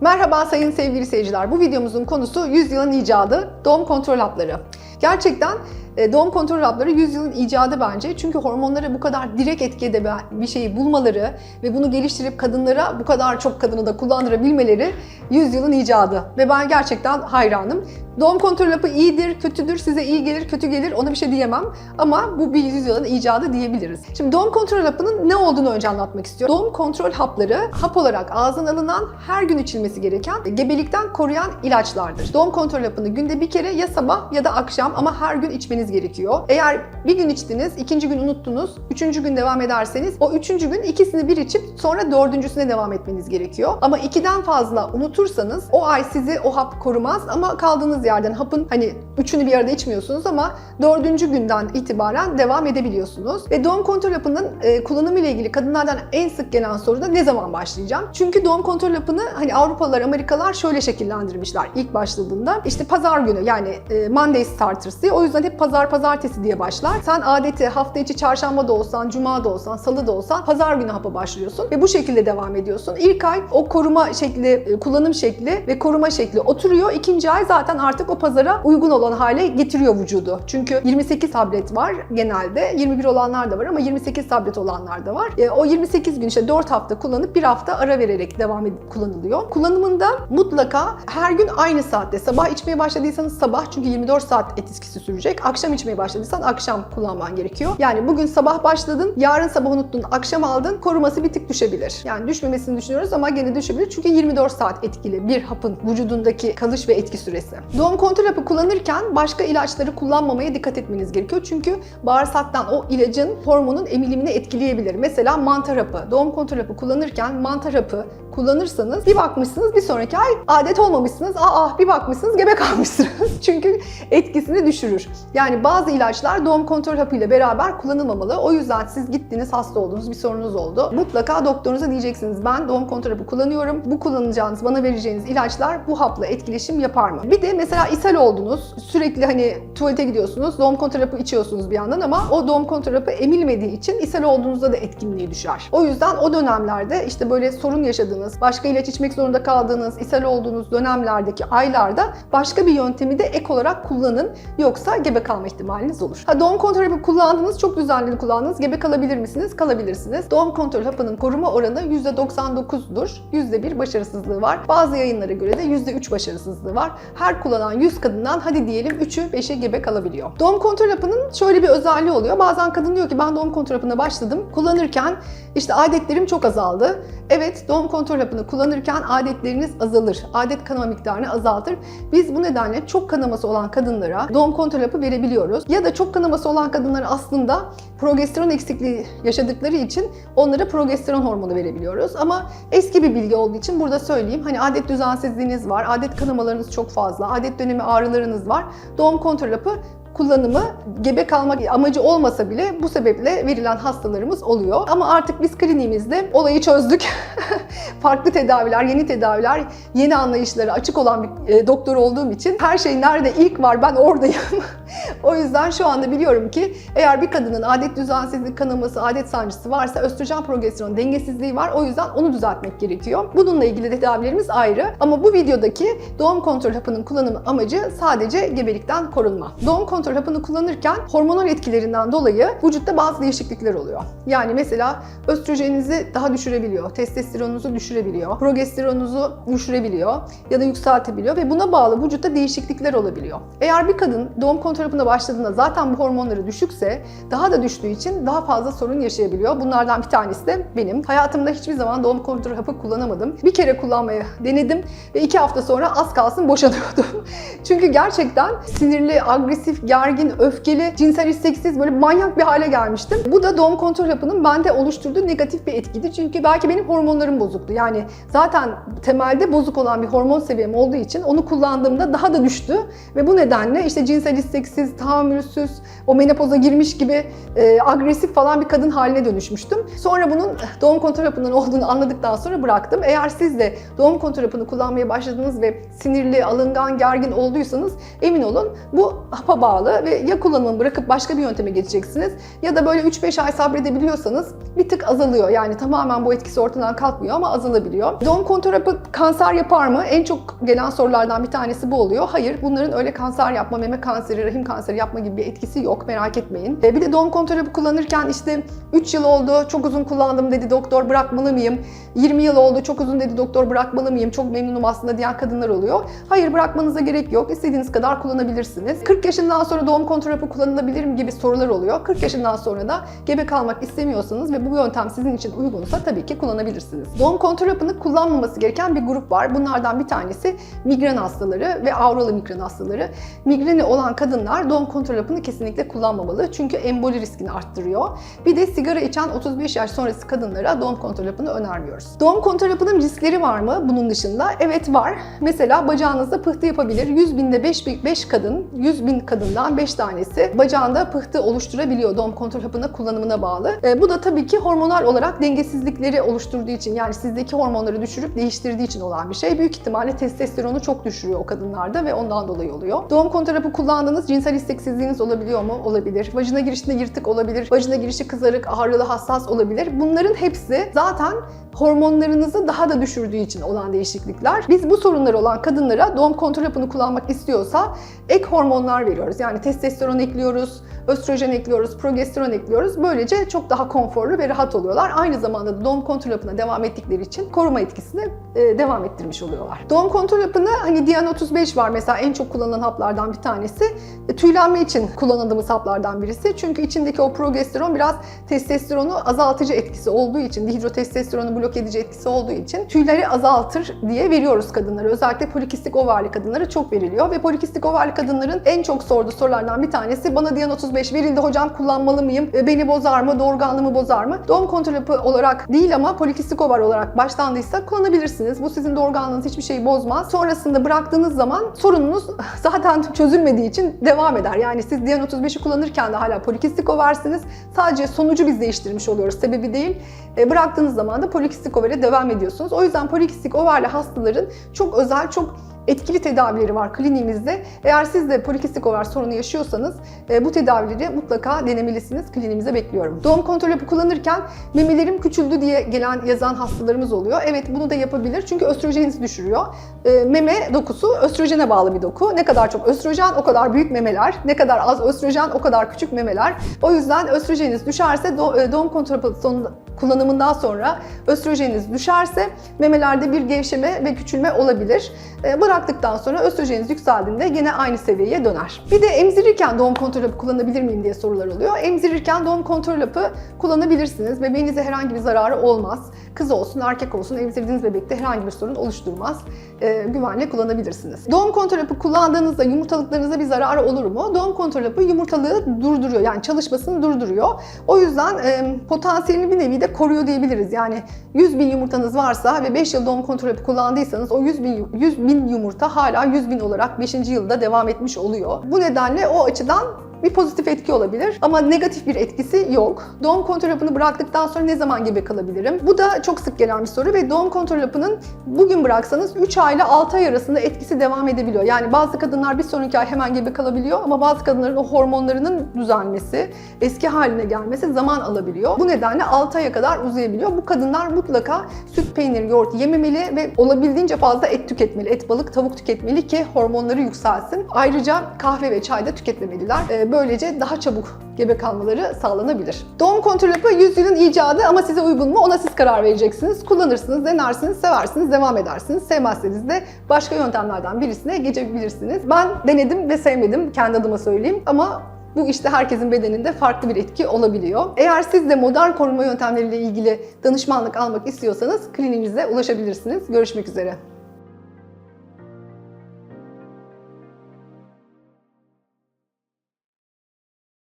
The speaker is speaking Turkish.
Merhaba sayın sevgili seyirciler. Bu videomuzun konusu 100 yılın icadı doğum kontrol hapları. Gerçekten e, doğum kontrol hapları 100 yılın icadı bence. Çünkü hormonlara bu kadar direkt etki edebilen bir şeyi bulmaları ve bunu geliştirip kadınlara bu kadar çok kadını da kullandırabilmeleri 100 yılın icadı. Ve ben gerçekten hayranım. Doğum kontrol hapı iyidir, kötüdür, size iyi gelir, kötü gelir ona bir şey diyemem. Ama bu bir yüzyılın icadı diyebiliriz. Şimdi doğum kontrol hapının ne olduğunu önce anlatmak istiyorum. Doğum kontrol hapları hap olarak ağızdan alınan her gün içilmesi gereken gebelikten koruyan ilaçlardır. Doğum kontrol hapını günde bir kere ya sabah ya da akşam ama her gün içmeniz gerekiyor. Eğer bir gün içtiniz, ikinci gün unuttunuz, üçüncü gün devam ederseniz o üçüncü gün ikisini bir içip sonra dördüncüsüne devam etmeniz gerekiyor. Ama ikiden fazla unutursanız o ay sizi o hap korumaz ama kaldığınız yerden hapın hani üçünü bir arada içmiyorsunuz ama dördüncü günden itibaren devam edebiliyorsunuz. Ve doğum kontrol hapının e, kullanımı ile ilgili kadınlardan en sık gelen soru da ne zaman başlayacağım? Çünkü doğum kontrol hapını hani Avrupalılar, Amerikalılar şöyle şekillendirmişler ilk başladığında. İşte pazar günü yani e, Monday diye. O yüzden hep pazar pazartesi diye başlar. Sen adeti hafta içi çarşamba da olsan, cuma da olsan, salı da olsan pazar günü hapa başlıyorsun ve bu şekilde devam ediyorsun. İlk ay o koruma şekli, e, kullanım şekli ve koruma şekli oturuyor. İkinci ay zaten artık o pazara uygun olan hale getiriyor vücudu. Çünkü 28 tablet var genelde. 21 olanlar da var ama 28 tablet olanlar da var. E, o 28 gün işte 4 hafta kullanıp bir hafta ara vererek devam edip kullanılıyor. Kullanımında mutlaka her gün aynı saatte. Sabah içmeye başladıysanız sabah çünkü 24 saat etkisi sürecek. Akşam içmeye başladıysan akşam kullanman gerekiyor. Yani bugün sabah başladın, yarın sabah unuttun, akşam aldın, koruması bir tık düşebilir. Yani düşmemesini düşünüyoruz ama gene düşebilir çünkü 24 saat etkili bir hapın vücudundaki kalış ve etki süresi. Doğum kontrol hapı kullanırken başka ilaçları kullanmamaya dikkat etmeniz gerekiyor. Çünkü bağırsaktan o ilacın hormonun emilimini etkileyebilir. Mesela mantar hapı. Doğum kontrol hapı kullanırken mantar hapı kullanırsanız bir bakmışsınız bir sonraki ay adet olmamışsınız. Aa bir bakmışsınız gebe kalmışsınız. Çünkü etkisini düşürür. Yani bazı ilaçlar doğum kontrol hapıyla beraber kullanılmamalı. O yüzden siz gittiniz hasta oldunuz bir sorunuz oldu. Mutlaka doktorunuza diyeceksiniz ben doğum kontrol hapı kullanıyorum. Bu kullanacağınız bana vereceğiniz ilaçlar bu hapla etkileşim yapar mı? Bir de mesela ishal oldunuz. Sürekli hani tuvalete gidiyorsunuz. Doğum kontrol hapı içiyorsunuz bir yandan ama o doğum kontrol hapı emilmediği için ishal olduğunuzda da etkinliği düşer. O yüzden o dönemlerde işte böyle sorun yaşadığınız, başka ilaç içmek zorunda kaldığınız, ishal olduğunuz dönemlerdeki aylarda başka bir yöntemi de ek olarak kullanın. Yoksa gebe kalma ihtimaliniz olur. Ha, doğum kontrol hapı kullandınız, çok düzenli kullandınız. Gebe kalabilir misiniz? Kalabilirsiniz. Doğum kontrol hapının koruma oranı %99'dur. %1 başarısızlığı var. Bazı yayınlara göre de %3 başarısızlığı var. Her kullanan 100 kadından hadi diyelim 3'ü 5'i gebe kalabiliyor. Doğum kontrol hapının şöyle bir özelliği oluyor. Bazen kadın diyor ki ben doğum kontrol hapına başladım. Kullanırken işte adetlerim çok azaldı. Evet doğum kontrol hapını kullanırken adetleriniz azalır. Adet kanama miktarını azaltır. Biz bu nedenle çok kanaması olan kadınlara doğum kontrol hapı verebiliyoruz. Ya da çok kanaması olan kadınlar aslında progesteron eksikliği yaşadıkları için onlara progesteron hormonu verebiliyoruz. Ama eski bir bilgi olduğu için burada söyleyeyim. Hani adet düzensizliğiniz var, adet kanamalarınız çok fazla, adet dönemi ağrılarınız var. Doğum kontrol hapı kullanımı gebe kalmak amacı olmasa bile bu sebeple verilen hastalarımız oluyor. Ama artık biz kliniğimizde olayı çözdük. Farklı tedaviler, yeni tedaviler, yeni anlayışlara açık olan bir e, doktor olduğum için her şey nerede ilk var ben oradayım. o yüzden şu anda biliyorum ki eğer bir kadının adet düzensizlik kanaması, adet sancısı varsa östrojen progesteron dengesizliği var. O yüzden onu düzeltmek gerekiyor. Bununla ilgili tedavilerimiz ayrı. Ama bu videodaki doğum kontrol hapının kullanımı amacı sadece gebelikten korunma. Doğum kontrol hapını kullanırken hormonal etkilerinden dolayı vücutta bazı değişiklikler oluyor. Yani mesela östrojeninizi daha düşürebiliyor, testosteronunuzu düşürebiliyor, progesteronunuzu düşürebiliyor ya da yükseltebiliyor ve buna bağlı vücutta değişiklikler olabiliyor. Eğer bir kadın doğum kontrol hapına başladığında zaten bu hormonları düşükse daha da düştüğü için daha fazla sorun yaşayabiliyor. Bunlardan bir tanesi de benim. Hayatımda hiçbir zaman doğum kontrol hapı kullanamadım. Bir kere kullanmaya denedim ve iki hafta sonra az kalsın boşanıyordum. Çünkü gerçekten sinirli, agresif, gergin, öfkeli, cinsel isteksiz böyle manyak bir hale gelmiştim. Bu da doğum kontrol hapının bende oluşturduğu negatif bir etkiydi. Çünkü belki benim hormonlarım bozuktu. Yani zaten temelde bozuk olan bir hormon seviyem olduğu için onu kullandığımda daha da düştü. Ve bu nedenle işte cinsel isteksiz, tahammülsüz, o menopoza girmiş gibi e, agresif falan bir kadın haline dönüşmüştüm. Sonra bunun doğum kontrol hapının olduğunu anladıktan sonra bıraktım. Eğer siz de doğum kontrol hapını kullanmaya başladınız ve sinirli, alıngan, gergin olduysanız emin olun bu hapa bağlı. Bağlı ve ya kullanımı bırakıp başka bir yönteme geçeceksiniz ya da böyle 3-5 ay sabredebiliyorsanız bir tık azalıyor. Yani tamamen bu etkisi ortadan kalkmıyor ama azalabiliyor. Doğum kontrol hapı kanser yapar mı? En çok gelen sorulardan bir tanesi bu oluyor. Hayır, bunların öyle kanser yapma, meme kanseri, rahim kanseri yapma gibi bir etkisi yok. Merak etmeyin. E, bir de doğum kontrol hapı kullanırken işte 3 yıl oldu, çok uzun kullandım dedi doktor bırakmalı mıyım? 20 yıl oldu, çok uzun dedi doktor bırakmalı mıyım? Çok memnunum aslında diyen kadınlar oluyor. Hayır bırakmanıza gerek yok. İstediğiniz kadar kullanabilirsiniz. 40 yaşından sonra doğum kontrol hapı kullanılabilir mi gibi sorular oluyor. 40 yaşından sonra da gebe kalmak istemiyorsanız ve bu yöntem sizin için uygunsa tabii ki kullanabilirsiniz. Doğum kontrol hapını kullanmaması gereken bir grup var. Bunlardan bir tanesi migren hastaları ve auralı migren hastaları. Migreni olan kadınlar doğum kontrol hapını kesinlikle kullanmamalı. Çünkü emboli riskini arttırıyor. Bir de sigara içen 35 yaş sonrası kadınlara doğum kontrol hapını önermiyoruz. Doğum kontrol hapının riskleri var mı bunun dışında? Evet var. Mesela bacağınızda pıhtı yapabilir. 100 binde 5, 5 kadın, 100 bin kadından 5 tanesi bacağında pıhtı oluşturabiliyor doğum kontrol hapının kullanımına bağlı. E, bu da tabii ki hormonal olarak dengesizlikleri oluşturduğu için yani sizdeki hormonları düşürüp değiştirdiği için olan bir şey. Büyük ihtimalle testosteronu çok düşürüyor o kadınlarda ve ondan dolayı oluyor. Doğum kontrol hapı kullandığınız cinsel isteksizliğiniz olabiliyor mu? Olabilir. Vajina girişinde yırtık olabilir. Vajina girişi kızarık, ağrılı, hassas olabilir. Bunların hepsi zaten hormonlarınızı daha da düşürdüğü için olan değişiklikler. Biz bu sorunları olan kadınlara doğum kontrol hapını kullanmak istiyorsa ek hormonlar veriyoruz. Yani testosteron ekliyoruz, östrojen ekliyoruz, progesteron ekliyoruz. Böylece çok daha konforlu ve rahat oluyorlar. Aynı zamanda da doğum kontrol hapına devam ettikleri için koruma etkisini e, devam ettirmiş oluyorlar. Doğum kontrol hapını hani Dian 35 var mesela en çok kullanılan haplardan bir tanesi. E, tüylenme için kullanıldığımız haplardan birisi. Çünkü içindeki o progesteron biraz testosteronu azaltıcı etkisi olduğu için, dihidrotestosteronu blok edici etkisi olduğu için tüyleri azaltır diye veriyoruz kadınlara. Özellikle polikistik ovarlı kadınlara çok veriliyor ve polikistik ovarlı kadınların en çok sorduğu sorulardan bir tanesi bana Dian 35 verildi hocam kullanmalı mıyım? E, Beni bozar mı? Doğurganlığımı bozar mı? Doğum kontrol hapı olarak değil ama polikistik ovar olarak başlandıysa kullanabilirsiniz. Bu sizin doğurganlığınız hiçbir şeyi bozmaz. Sonrasında bıraktığınız zaman sorununuz zaten çözülmediği için devam eder. Yani siz Dian 35'i kullanırken de hala polikistik ovarsınız. Sadece sonucu biz değiştirmiş oluyoruz. Sebebi değil. E, bıraktığınız zaman da polikistik overe devam ediyorsunuz. O yüzden polikistik ovarlı hastaların çok özel, çok etkili tedavileri var kliniğimizde. Eğer siz de polikistik ovar sorunu yaşıyorsanız e, bu tedavileri mutlaka denemelisiniz. Kliniğimize bekliyorum. Doğum kontrol hapı kullanırken memelerim küçüldü diye gelen yazan hastalarımız oluyor. Evet bunu da yapabilir çünkü östrojeninizi düşürüyor. E, meme dokusu östrojene bağlı bir doku. Ne kadar çok östrojen o kadar büyük memeler. Ne kadar az östrojen o kadar küçük memeler. O yüzden östrojeniniz düşerse e, doğum kontrol hapı sonunda kullanımından sonra östrojeniniz düşerse memelerde bir gevşeme ve küçülme olabilir. E, Bıraktıktan sonra östrojeniniz yükseldiğinde gene aynı seviyeye döner. Bir de emzirirken doğum kontrol hapı kullanabilir miyim diye sorular oluyor. Emzirirken doğum kontrol hapı kullanabilirsiniz. Bebeğinize herhangi bir zararı olmaz. Kız olsun, erkek olsun emzirdiğiniz bebekte herhangi bir sorun oluşturmaz. E, güvenle kullanabilirsiniz. Doğum kontrol hapı kullandığınızda yumurtalıklarınıza bir zararı olur mu? Doğum kontrol hapı yumurtalığı durduruyor. Yani çalışmasını durduruyor. O yüzden e, potansiyelini bir nevi de koruyor diyebiliriz. Yani 100 bin yumurtanız varsa ve 5 yıl doğum kontrol hapı kullandıysanız o 100 bin, 100 bin yumurta hala 100 bin olarak 5. yılda devam etmiş oluyor. Bu nedenle o açıdan bir pozitif etki olabilir ama negatif bir etkisi yok. Doğum kontrol hapını bıraktıktan sonra ne zaman gebe kalabilirim? Bu da çok sık gelen bir soru ve doğum kontrol hapının bugün bıraksanız 3 ay ile 6 ay arasında etkisi devam edebiliyor. Yani bazı kadınlar bir sonraki ay hemen gebe kalabiliyor ama bazı kadınların o hormonlarının düzelmesi, eski haline gelmesi zaman alabiliyor. Bu nedenle 6 aya kadar uzayabiliyor. Bu kadınlar mutlaka süt, peynir, yoğurt yememeli ve olabildiğince fazla et tüketmeli. Et, balık, tavuk tüketmeli ki hormonları yükselsin. Ayrıca kahve ve çay da tüketmemeliler. Böylece daha çabuk gebe kalmaları sağlanabilir. Doğum kontrol hapı 100 yılın icadı ama size uygun mu ona siz karar vereceksiniz. Kullanırsınız, denersiniz, seversiniz, devam edersiniz. Sevmezseniz de başka yöntemlerden birisine geçebilirsiniz. Ben denedim ve sevmedim kendi adıma söyleyeyim ama bu işte herkesin bedeninde farklı bir etki olabiliyor. Eğer siz de modern koruma yöntemleriyle ilgili danışmanlık almak istiyorsanız kliniğimize ulaşabilirsiniz. Görüşmek üzere.